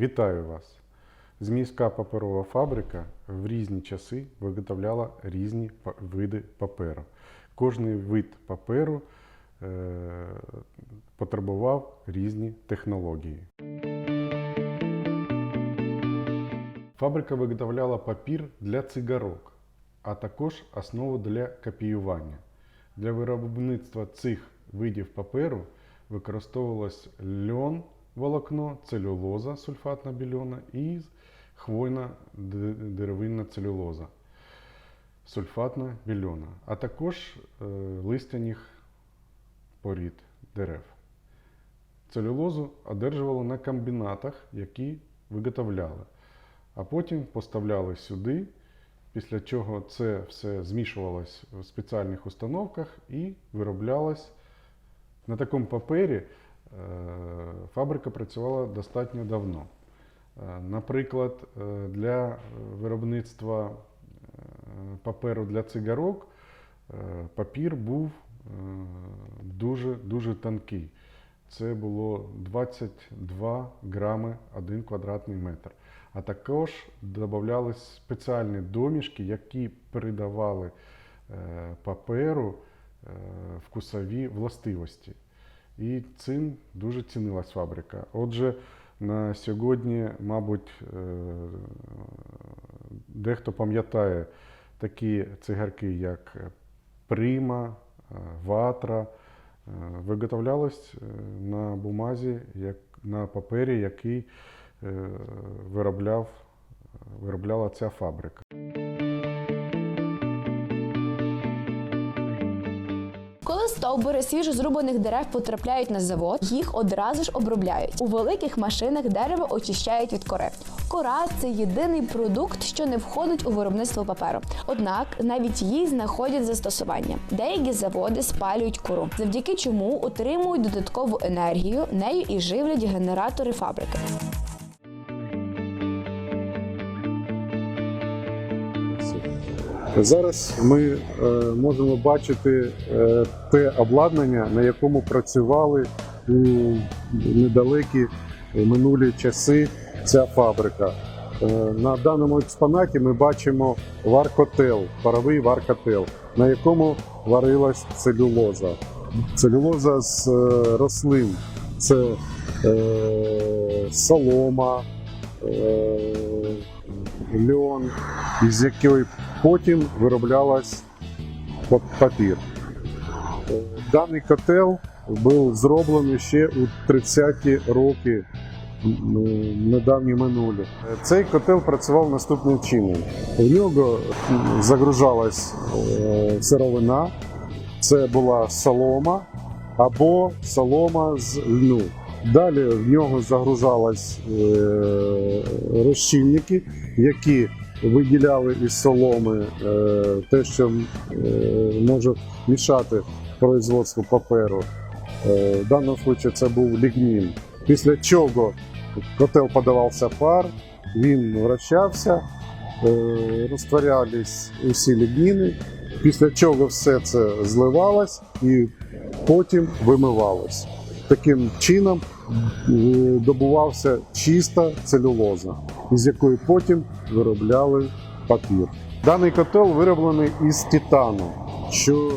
Вітаю вас! Змійська паперова фабрика в різні часи виготовляла різні види паперу. Кожний вид паперу е, потребував різні технології. Фабрика виготовляла папір для цигарок, а також основу для копіювання. Для виробництва цих видів паперу використовувалось льон, волокно, целюлоза, сульфатна більона і хвойна деревинна целюлоза, сульфатна більона, а також е, листяних порід дерев. Целюлозу одержували на комбінатах, які виготовляли, а потім поставляли сюди, після чого це все змішувалось в спеціальних установках і вироблялось на такому папері. Е, Фабрика працювала достатньо давно. Е, Наприклад, е, для виробництва паперу для цигарок папір був дуже, дуже тонкий. Це було 22 грами 1 квадратний метр. А також додавались спеціальні домішки, які передавали паперу вкусові властивості. І цим дуже цінилась фабрика. Отже, на сьогодні, мабуть, е, дехто пам'ятає такі цигарки, як Прима, е, Ватра, е, виготовлялось е, на бумазі, як на папері, який виробляв, виробляла ця фабрика. Коли стовбури свіжозрубаних дерев потрапляють на завод, їх одразу ж обробляють. У великих машинах дерево очищають від кори. Кора це єдиний продукт, що не входить у виробництво паперу. Однак навіть їй знаходять застосування. Деякі заводи спалюють кору, завдяки чому отримують додаткову енергію, нею і живлять генератори фабрики. Зараз ми е, можемо бачити е, те обладнання, на якому працювали у недалекі минулі часи ця фабрика. Е, на даному експонаті ми бачимо варкотел, паровий варкотел, на якому варилась целюлоза. Целюлоза з е, рослин. Це е, солома, е, льон, із якої потім вироблялась папір. Даний котел був зроблений ще у 30-ті роки недавні минулі. Цей котел працював наступним чином. В нього загружалась е, сировина, це була солома або солома з льну. Далі в нього загружались е, розчинники, які виділяли із соломи е, те, що е, може мішати производству паперу. Е, в даному випадку це був лігнін. Після чого котел подавався пар, він вращався, розтворялись усі лігніни, після чого все це зливалось і потім вимивалось. Таким чином добувався чиста целюлоза, із якої потім виробляли папір. Даний котел вироблений із титану, що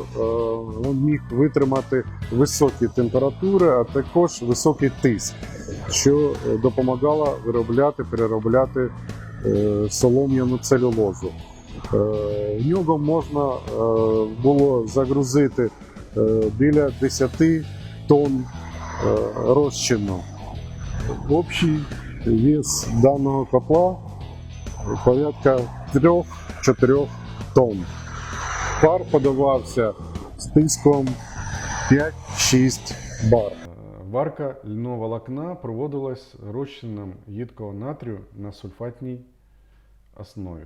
е, міг витримати високі температури, а також високий тиск, що допомагало виробляти, переробляти е, солом'яну целюлозу. Е, в нього можна е, було загрузити е, біля 10 тонн розчину. Общий вес даного копла порядка 3-4 тонн. Пар подавався з тиском 5-6 бар. Варка льноволокна проводилась розчином їдкого натрію на сульфатній основі.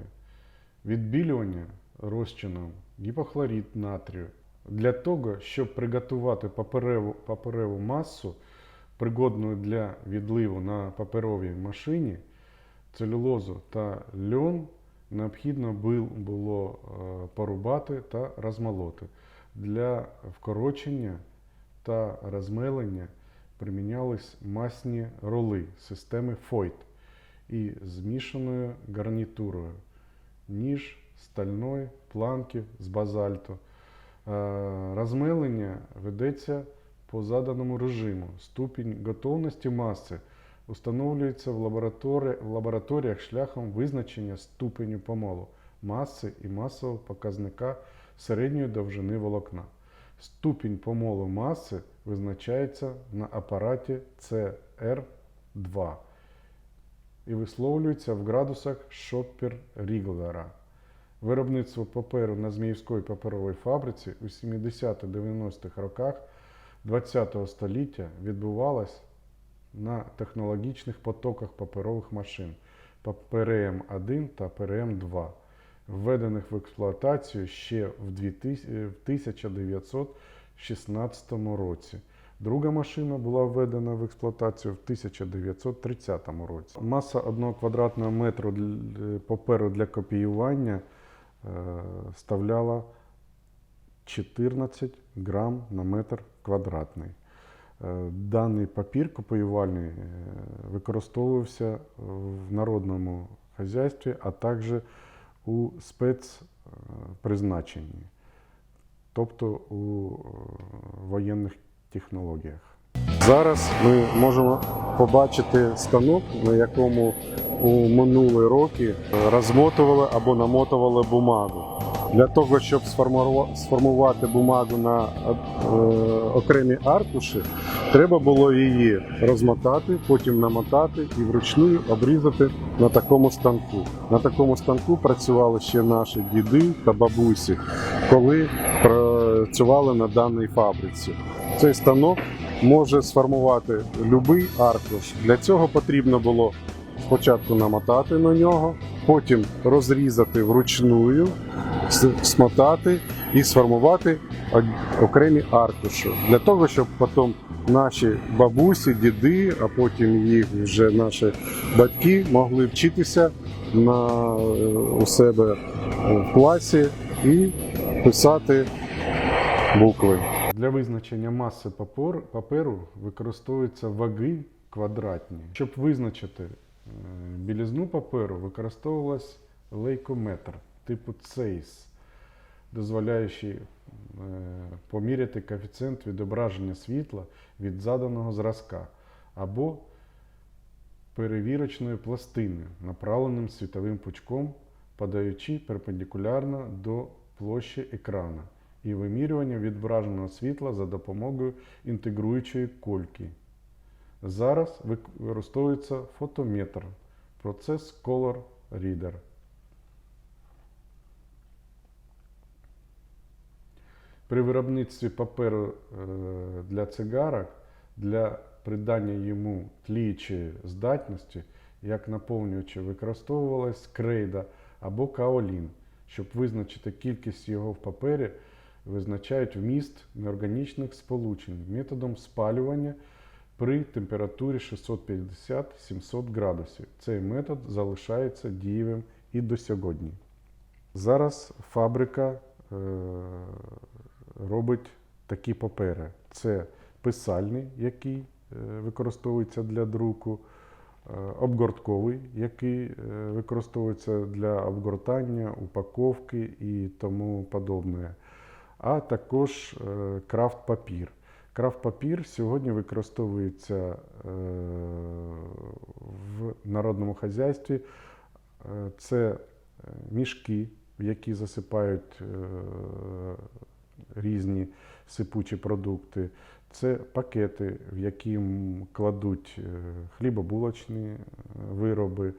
Відбілювання розчином гіпохлорид натрію. Для того, щоб приготувати папереву, папереву масу, пригодну для відливу на паперовій машині, целюлозу та льон необхідно було е, порубати та розмолоти. Для вкорочення та розмелення примінялись масні роли системи Фойт. і змішаною гарнітурою, ніж стальної планки з базальту. Е, Розмилення ведеться по заданому режиму. Ступінь готовності маси установлюється в, лабораторі... в лабораторіях шляхом визначення ступеню помолу маси і масового показника середньої довжини волокна. Ступінь помолу маси визначається на апараті CR2 і висловлюється в градусах Шоппер-Ріглера. Виробництво паперу на Зміївській паперовій фабриці у 70-90-х роках ХХ століття відбувалось на технологічних потоках паперових машин ПРМ-1 та ПРМ-2, введених в експлуатацію ще в 1916 році. Друга машина була введена в експлуатацію в 1930 році. Маса 1 квадратного метру для- паперу для копіювання е, ставляла 14 грам на метр квадратний. Е, Даний папір копіювальний е, використовувався в народному хазяйстві, а також у спецпризначенні, тобто у воєнних технологіях. Зараз ми можемо побачити станок, на якому у минулі роки е, розмотували або намотували бумагу. Для того, щоб сформувати бумагу на е, окремі аркуші, треба було її розмотати, потім намотати і вручну обрізати на такому станку. На такому станку працювали ще наші діди та бабусі, коли працювали на даній фабриці. Цей станок може сформувати будь-який аркуш. Для цього потрібно було спочатку намотати на нього, потім розрізати вручную, смотати і сформувати окремі аркуші. Для того, щоб потім наші бабусі, діди, а потім їх вже наші батьки могли вчитися на, у себе в класі і писати букви. Для визначення маси паперу використовуються ваги квадратні. Щоб визначити е, білізну паперу, використовувалась лейкометр типу CEIS, дозволяючий е, поміряти коефіцієнт відображення світла від заданого зразка або перевірочної пластини, направленим світовим пучком, подаючи перпендикулярно до площі екрана, і вимірювання відображеного світла за допомогою інтегруючої кольки. Зараз використовується фотометр, процес Color Reader. При виробництві паперу е, для цигарок для придання йому тліючої здатності, як наповнювачі, використовувалась крейда або каолін. Щоб визначити кількість його в папері, визначають вміст неорганічних сполучень методом спалювання при температурі 650-700 градусів. Цей метод залишається дієвим і до сьогодні. Зараз фабрика е, робить такі папери. Це писальний, який е, використовується для друку, е, обгортковий, який використовується для обгортання, упаковки і тому подобне, а також е, крафт-папір. Крафт-папір сьогодні використовується е, в народному хазяйстві. Е, Це мішки, в які засипають різні сипучі продукти. Це пакети, в які кладуть хлібобулочні вироби,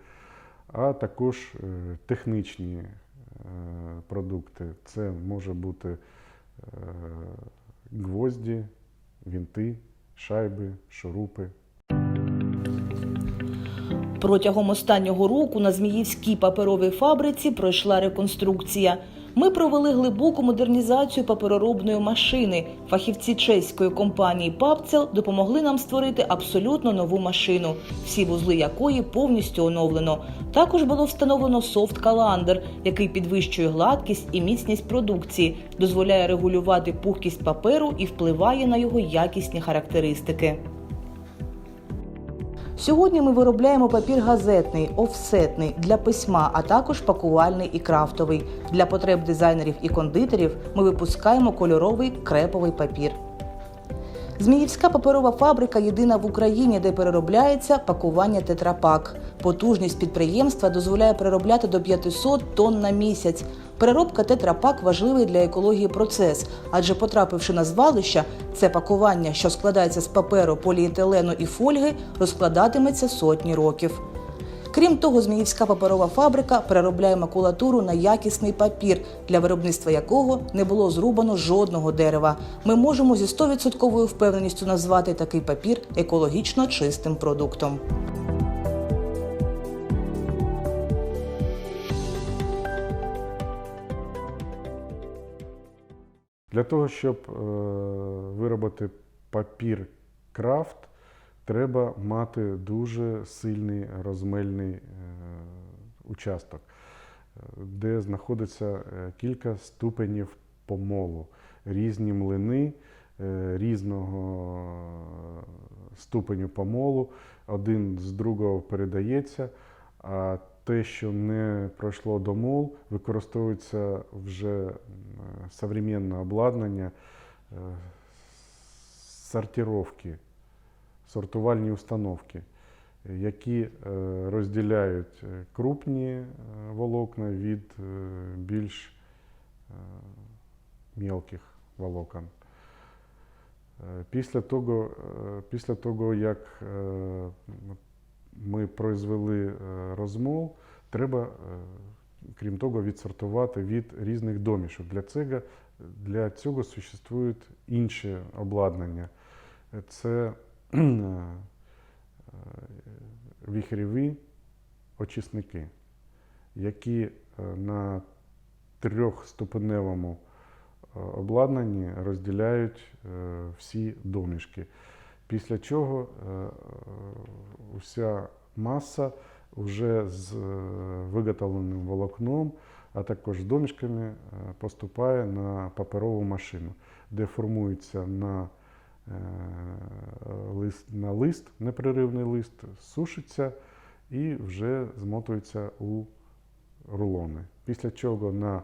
а також технічні продукти. Це може бути гвозді, вінти, шайби, шурупи. Протягом останнього року на Зміївській паперовій фабриці пройшла реконструкція. Ми провели глибоку модернізацію папероробної машини. Фахівці чеської компанії Папцел допомогли нам створити абсолютно нову машину, всі вузли якої повністю оновлено. Також було встановлено софт каландер, який підвищує гладкість і міцність продукції, дозволяє регулювати пухкість паперу і впливає на його якісні характеристики. Сьогодні ми виробляємо папір газетний, офсетний для письма, а також пакувальний і крафтовий. Для потреб дизайнерів і кондитерів ми випускаємо кольоровий креповий папір. Зміївська паперова фабрика єдина в Україні, де переробляється пакування тетрапак. Потужність підприємства дозволяє переробляти до 500 тонн на місяць. Переробка тетрапак важливий для екології процес, адже потрапивши на звалища, це пакування, що складається з паперу, поліетилену і фольги, розкладатиметься сотні років. Крім того, Зміївська паперова фабрика переробляє макулатуру на якісний папір, для виробництва якого не було зрубано жодного дерева. Ми можемо зі 100% впевненістю назвати такий папір екологічно чистим продуктом. Для того, щоб е, виробити папір крафт, треба мати дуже сильний розмельний е, участок, е, де знаходиться е, кілька ступенів помолу, різні млини різного ступеню помолу, один з другого передається. А те, що не пройшло до мол, використовується вже современне обладнання сортировки, сортувальні установки, які е, розділяють е, крупні е, волокна від більш мілких волокон. Після того, після того як ми произвели розмол, треба, крім того, відсортувати від різних домішок. Для цього, для цього существують інші обладнання. Це е, е, очисники, які е, на трьохступеневому е, обладнанні розділяють всі домішки. Після чого уся маса вже з виготовленим волокном, а також з домішками поступає на паперову машину, де формується на, лист, на лист, непреривний лист, сушиться і вже змотується у рулони. Після чого на е,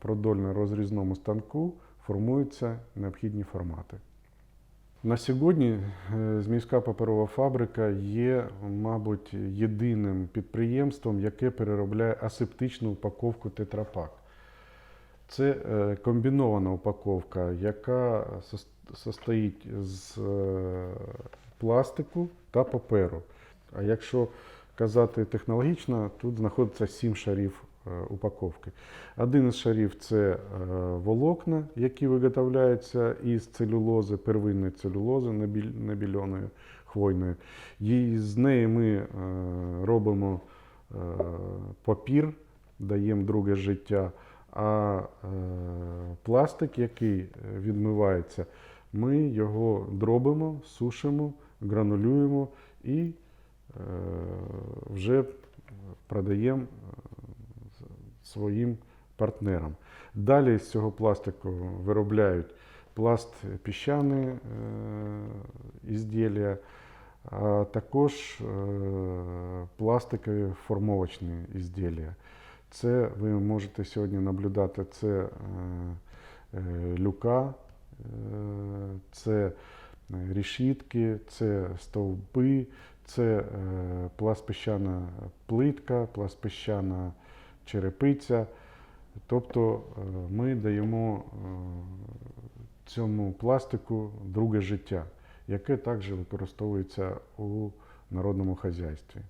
продольно-розрізному станку формуються необхідні формати. На сьогодні е, Зміївська паперова фабрика є, мабуть, єдиним підприємством, яке переробляє асептичну упаковку тетрапак. Це е, комбінована упаковка, яка состоїть з е, пластику та паперу. А якщо казати технологічно, тут знаходиться сім шарів е, упаковки. Один із шарів це е, волокна, які виготовляються із целюлози, первинної целюлози набільоної хвойної. І з неї ми робимо папір, даємо друге життя. А пластик, який відмивається, ми його дробимо, сушимо, гранулюємо і е, вже продаємо е, своїм партнерам. Далі з цього пластику виробляють пласт піщані е, ізділля, а також пластикові формовочні ізділля. Це ви можете сьогодні наблюдати це люка, це рішітки, це стовби, це е, пластпіщана плитка, пластпіщана черепиця. Тобто е, ми даємо е, цьому пластику друге життя, яке також використовується у народному хазяйстві.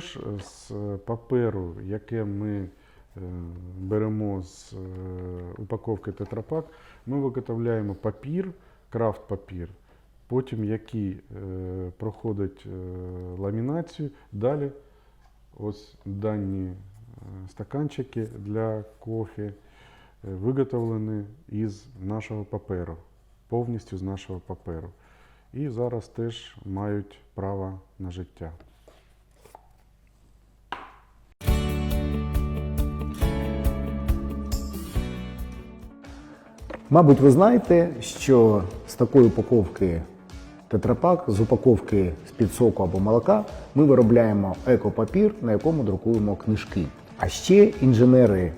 Також з паперу, яке ми е, беремо з е, упаковки тетрапак, ми виготовляємо папір, крафт-папір, потім який е, проходить е, ламінацію. Далі ось дані е, стаканчики для кофе е, виготовлені із нашого паперу, повністю з нашого паперу. І зараз теж мають право на життя. Мабуть, ви знаєте, що з такої упаковки тетрапак, з упаковки з-під соку або молока, ми виробляємо екопапір, на якому друкуємо книжки. А ще інженери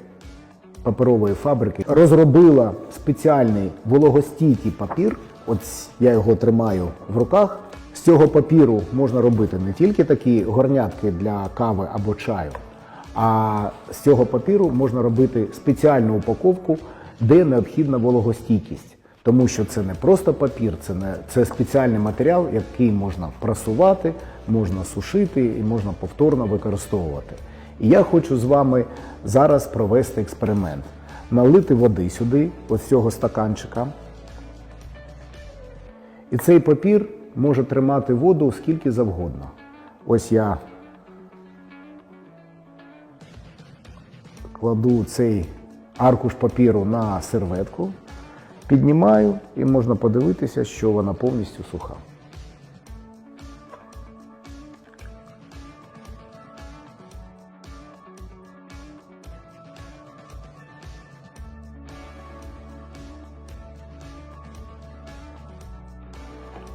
паперової фабрики розробила спеціальний вологостійкий папір. От я його тримаю в руках. З цього папіру можна робити не тільки такі горнятки для кави або чаю, а з цього папіру можна робити спеціальну упаковку, де необхідна вологостійкість. Тому що це не просто папір, це не це спеціальний матеріал, який можна прасувати, можна сушити і можна повторно використовувати. І я хочу з вами зараз провести експеримент. Налити води сюди, ось цього стаканчика. І цей папір може тримати воду скільки завгодно. Ось я кладу цей аркуш папіру на серветку, піднімаю і можна подивитися, що вона повністю суха.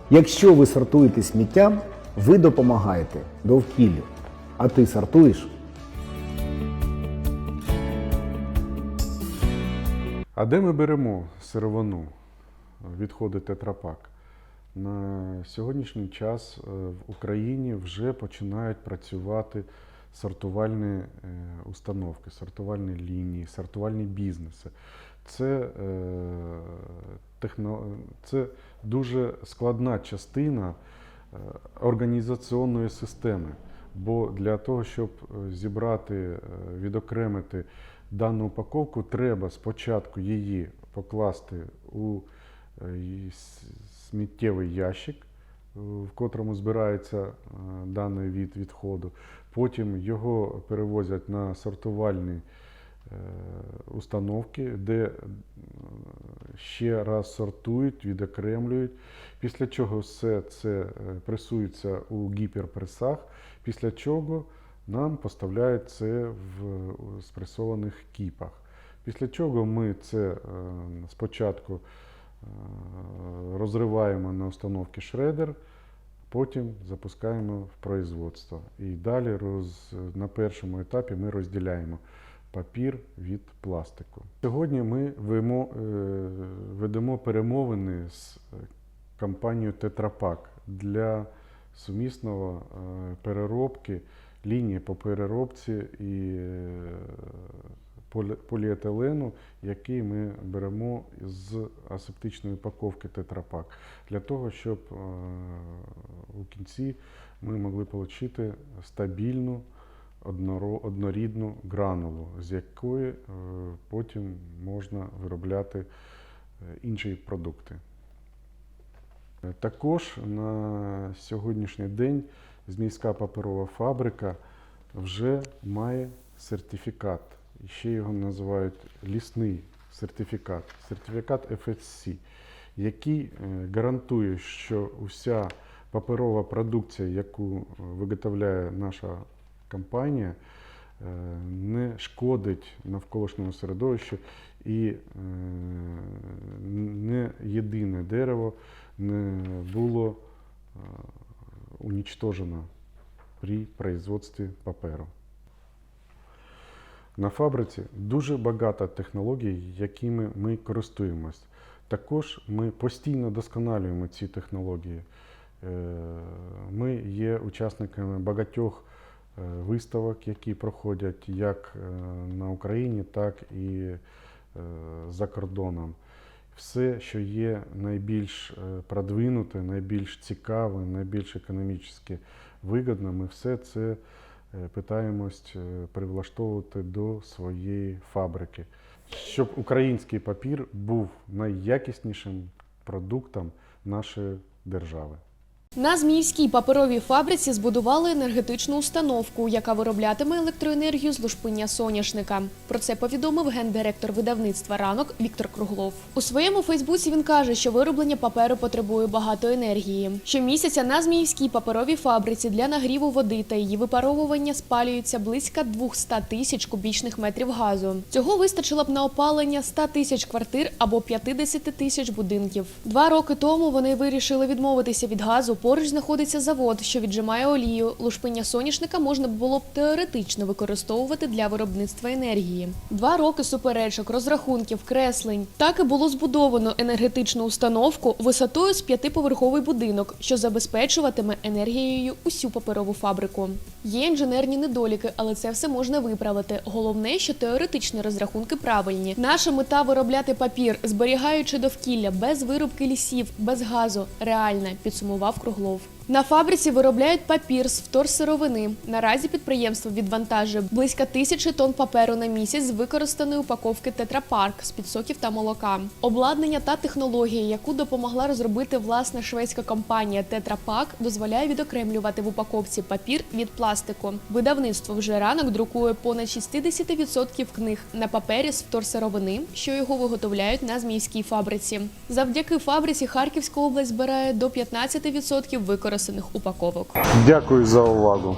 Якщо ви сортуєте сміття, ви допомагаєте довкіллю. А ти сортуєш? А де ми беремо сировину, відходи тетрапак? На сьогоднішній час е, в Україні вже починають працювати сортувальні е, установки, сортувальні лінії, сортувальні бізнеси. Це, е, техно... Це дуже складна частина організаційної системи. Бо для того, щоб зібрати, відокремити дану упаковку, треба спочатку її покласти у е, сміттєвий ящик, е, в котрому збирається е, даний від відходу. Потім його перевозять на сортувальні установки, де ще раз сортують, відокремлюють. Після чого все це пресується у гіперпресах, після чого нам поставляють це в спресованих кіпах. Після чого ми це е, спочатку е, розриваємо на установки шредер, потім запускаємо в производство. І далі роз, на першому етапі ми розділяємо папір від пластику. Сьогодні ми е, ведемо перемовини з компанією Тетрапак для сумісного переробки лінії по переробці і е, поліетилену, який ми беремо з асептичної упаковки Тетрапак, для того, щоб е, у кінці ми могли отримати стабільну однорідну гранулу, з якої е, потім можна виробляти інші продукти. Також на сьогоднішній день Змійська паперова фабрика вже має сертифікат. І ще його називають лісний сертифікат, сертифікат FSC, який е, гарантує, що уся паперова продукція, яку е, виготовляє наша компанія, е, не шкодить навколишньому середовищу і не єдине дерево не було уничтожено при производстві паперу. На фабриці дуже багато технологій, якими ми користуємось. Також ми постійно досконалюємо ці технології. Е, Ми є учасниками багатьох е, виставок, які проходять як е, на Україні, так і за кордоном. Все, що є найбільш е, продвинуте, найбільш цікаве, найбільш економічно вигідно, ми все це е, питаємось е, привлаштовувати до своєї фабрики, щоб український папір був найякіснішим продуктом нашої держави. На Зміївській паперовій фабриці збудували енергетичну установку, яка вироблятиме електроенергію з лушпиння соняшника. Про це повідомив гендиректор видавництва ранок Віктор Круглов. У своєму Фейсбуці він каже, що вироблення паперу потребує багато енергії. Щомісяця на Зміївській паперовій фабриці для нагріву води та її випаровування спалюється близько 200 тисяч кубічних метрів газу. Цього вистачило б на опалення 100 тисяч квартир або 50 тисяч будинків. Два роки тому вони вирішили відмовитися від газу. Поруч знаходиться завод, що віджимає олію. Лушпиння соняшника можна було б теоретично використовувати для виробництва енергії. Два роки суперечок, розрахунків, креслень. Так і було збудовано енергетичну установку висотою з п'ятиповерховий будинок, що забезпечуватиме енергією усю паперову фабрику. Є інженерні недоліки, але це все можна виправити. Головне, що теоретичні розрахунки правильні. Наша мета виробляти папір, зберігаючи довкілля без вирубки лісів, без газу. Реальна, підсумував Круглов. На фабриці виробляють папір з вторсировини. Наразі підприємство відвантажує близько тисячі тонн паперу на місяць з використаної упаковки тетрапарк з підсоків та молока. Обладнання та технологія, яку допомогла розробити власна шведська компанія Тетрапак, дозволяє відокремлювати в упаковці папір від пластику. Видавництво вже ранок друкує понад 60% книг на папері з вторсировини, що його виготовляють на змійській фабриці. Завдяки фабриці Харківська область збирає до 15% використаних упаковок. Дякую за увагу.